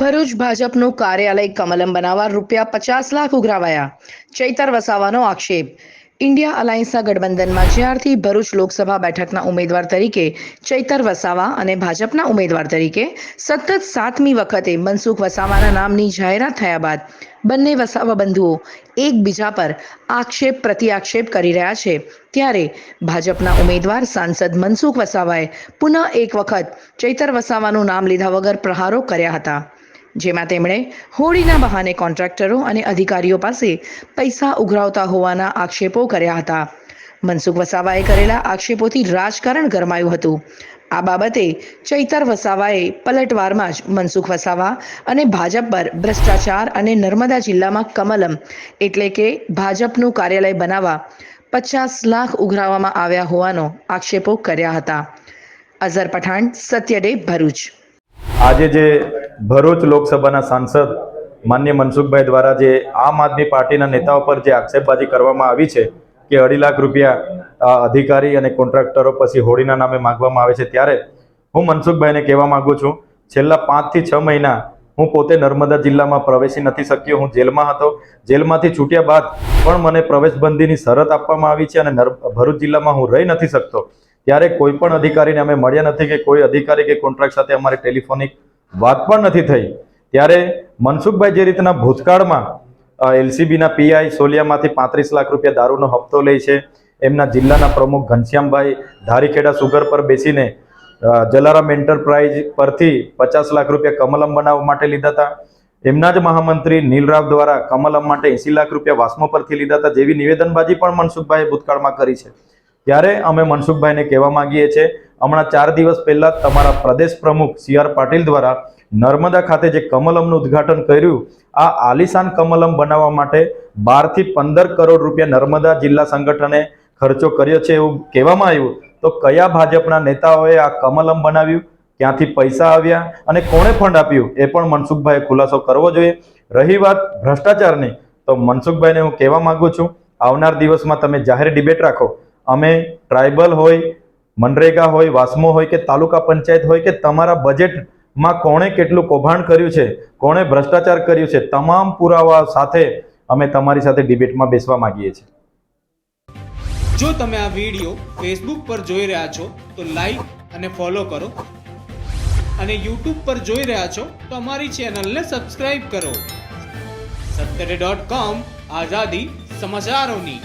ભરૂચ ભાજપનું કાર્યાલય કમલમ બનાવવા રૂપિયા પચાસ લાખ ઉઘરાવાયા. ચૈતર વસાવાનો આક્ષેપ. ઇન્ડિયા અલાયન્સના ગઠબંધનમાં જ્યારથી ભરૂચ લોકસભા બેઠકના ઉમેદવાર તરીકે ચૈતર વસાવા અને ભાજપના ઉમેદવાર તરીકે સતત સાતમી વખતે મનસુખ વસાવાના નામની જાહેરાત થયા બાદ બંને વસાવા બંધુઓ એકબીજા પર આક્ષેપ પ્રતિઆક્ષેપ કરી રહ્યા છે. ત્યારે ભાજપના ઉમેદવાર સાંસદ મનસુખ વસાવાએ પુનઃ એક વખત ચૈતર વસાવાનું નામ લીધા વગર પ્રહારો કર્યા હતા. જેમાં તેમણે હોળીના બહાને કોન્ટ્રાક્ટરો અને અધિકારીઓ પાસે પૈસા ઉઘરાવતા હોવાના આક્ષેપો કર્યા હતા. મનસુખ વસાવાએ કરેલા આક્ષેપોથી રાજકારણ ગરમાયું હતું. આ બાબતે ચૈતર વસાવાએ પલટવારમાં જ મનસુખ વસાવા અને ભાજપ પર ભ્રષ્ટાચાર અને નર્મદા જિલ્લામાં કમલમ એટલે કે ભાજપનું કાર્યાલય બનાવવા પચાસ લાખ ઉઘરાવવામાં આવ્યા હોવાનો આક્ષેપો કર્યા હતા. અઝર પઠાણ, સત્યડે ભરૂચ. આજે જે ભરૂચ લોકસભાના સાંસદ માન્ય મનસુખભાઈ દ્વારા જે આમ આદમી પાર્ટીના નેતાઓ પર જે આક્ષેપબાજી કરવામાં આવી છે કે અઢી લાખ રૂપિયા અધિકારી અને કોન્ટ્રાક્ટરો પછી હોળીના નામે માગવામાં આવે છે ત્યારે હું મનસુખભાઈને કહેવા માગું છું, છેલ્લા પાંચથી છ મહિના હું પોતે નર્મદા જિલ્લામાં પ્રવેશી નથી શક્યો, હું જેલમાં હતો. જેલમાંથી છૂટ્યા બાદ પણ મને પ્રવેશબંધીની શરત આપવામાં આવી છે અને ભરૂચ જિલ્લામાં હું રહી નથી શકતો. ત્યારે કોઈ પણ અધિકારીને અમે મળ્યા નથી કે કોઈ અધિકારી કે કોન્ટ્રાક્ટ સાથે અમારે ટેલિફોનિક વાત પણ નથી થઈ. ત્યારે મનસુખભાઈ જે રીતના ભૂતકાળમાં એલસીબીના પીઆઈ સોલિયામાંથી પાંત્રીસ લાખ રૂપિયા દારૂનો હપ્તો લે છે, એમના જિલ્લાના પ્રમુખ ઘનશ્યામભાઈ ધારીખેડા સુગર પર બેસીને જલારામ એન્ટરપ્રાઇઝ પરથી પચાસ લાખ રૂપિયા કમલમ બનાવવા માટે લીધા હતા. એમના જ મહામંત્રી નીલરાવ દ્વારા કમલમ માટે એંસી લાખ રૂપિયા વાસ્મો પરથી લીધા હતા જેવી નિવેદનબાજી પણ મનસુખભાઈએ ભૂતકાળમાં કરી છે. ત્યારે અમે મનસુખભાઈને કહેવા માંગીએ છીએ હમણાં ચાર દિવસ પહેલા તમારા પ્રદેશ પ્રમુખ સી આર પાટીલ દ્વારા નર્મદા ખાતે જે કમલમનું ઉદ્ઘાટન કર્યું, આ આલિશાન કમલમ બનાવવા માટે બારથી પંદર કરોડ રૂપિયા નર્મદા જિલ્લા સંગઠને ખર્ચો કર્યો છે એવું કહેવામાં આવ્યું. તો કયા ભાજપના નેતાઓએ આ કમલમ બનાવ્યું? ક્યાંથી પૈસા આવ્યા અને કોણે ફંડ આપ્યું? એ પણ મનસુખભાઈએ ખુલાસો કરવો જોઈએ. રહી વાત ભ્રષ્ટાચારની. તો મનસુખભાઈને હું કહેવા માગું છું, આવનાર દિવસમાં તમે જાહેર ડિબેટ રાખો. અમે ટ્રાઇબલ હોય મનરેગા હોય, વાસ્મો હોય કે તાલુકા પંચાયત હોય કે તમારા બજેટમાં કોણે કેટલું કૌભાંડ કર્યું છે, કોણે ભ્રષ્ટાચાર કર્યું છે, તમામ પુરાવા સાથે અમે તમારી સાથે ડિબેટમાં બેસવા માંગીએ છીએ. જો તમે આ વીડિયો ફેસબુક પર જોઈ રહ્યા છો, તો લાઈક અને ફોલો કરો. અને યુટ્યુબ પર જોઈ રહ્યા છો, તો અમારી ચેનલને સબસ્ક્રાઇબ કરો. સત્તરે ડોટ કોમ આઝાદી સમાચારોની.